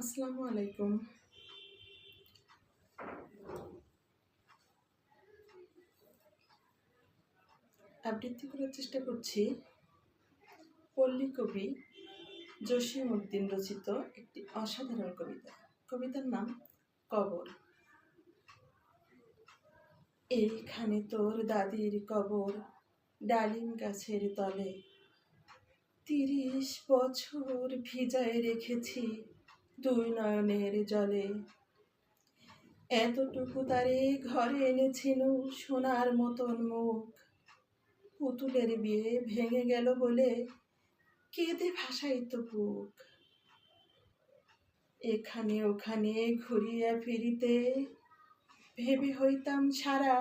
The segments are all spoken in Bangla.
আসসালামু আলাইকুম। আবৃত্তি করার চেষ্টা করছি? পল্লী কবি জসিম উদ্দিন রচিত একটি অসাধারণ কবিতা। কবিতার নাম কবর। এইখানে তোর দাদির কবর ডালিম গাছের তলে। তিরিশ বছর ভিজায় রেখেছি দুই নয়নের জলে। এতটুকু তারে ঘরে এনেছিল সোনার মতন মুখ। পুতুলের বিয়ে ভেঙে গেল বলে কেঁদে ভাসাইত বুক। এখানে ওখানে ঘুরিয়া ফিরিতে ভেবে হইতাম সারা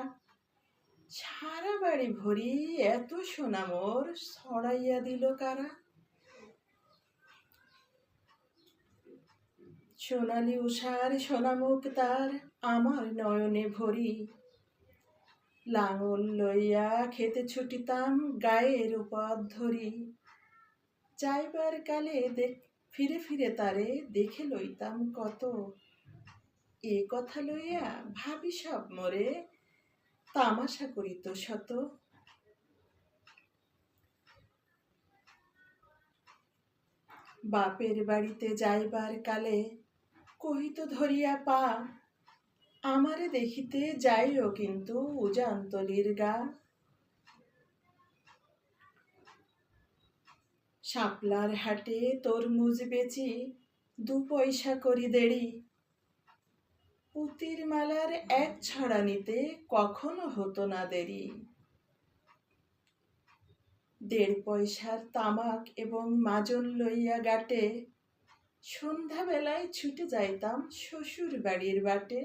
সারা বাড়ি ভরি এত সোনা মোর ছড়াইয়া দিল কারা? সোনালি উষার সোনামুখ তার আমার নয়নে ভরি। লাঙল লইয়া খেতে ছুটিতাম গায়ের উপর ধরি। যাইবার কালে দেখ, ফিরে ফিরে তারে দেখে লইতাম কত। এ কথা লইয়া ভাবি সব মরে, তামাশা করিত শত। বাপের বাড়িতে যাইবার কালে কহিত ধরিয়া, পা, আমারে দেখিতে যাইও কিন্তু উজানতলির গা। শাপলার হাটে তরমুজ বেচি, দু পয়সা করি দেড়ি। পুতির মালার এক ছড়া নিতে কখনো হতো না দেরি। দেড় পয়সার তামাক এবং মাজন লইয়া গাটে সন্ধ্যাবেলায় ছুটে যাইতাম শ্বশুর বাড়ির বাটে।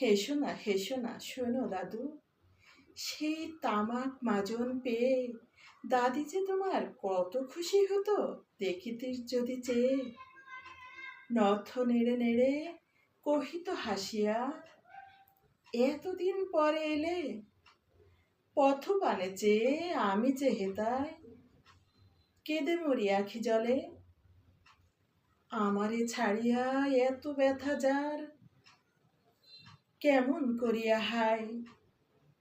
হেসো না হেসো না, শোনো দাদু, সেই তামাক মাজন পেয়ে দাদি যে তোমার কত খুশি হতো দেখিতে যদি চেয়ে। নথ নেড়ে নেড়ে কহিত হাসিয়া, এতদিন পরে এলে পথ পানে চেয়ে আমি যে হেতায় কেঁদে মরি আখি জলে। আমারে ছাড়িয়া এত ব্যথা যার, কেমন করিয়া হাই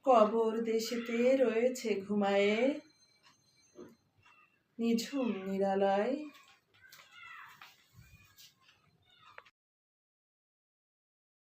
কবর দেশেতে রয়েছে ঘুমায়ে, নিঝুম নিরালয়।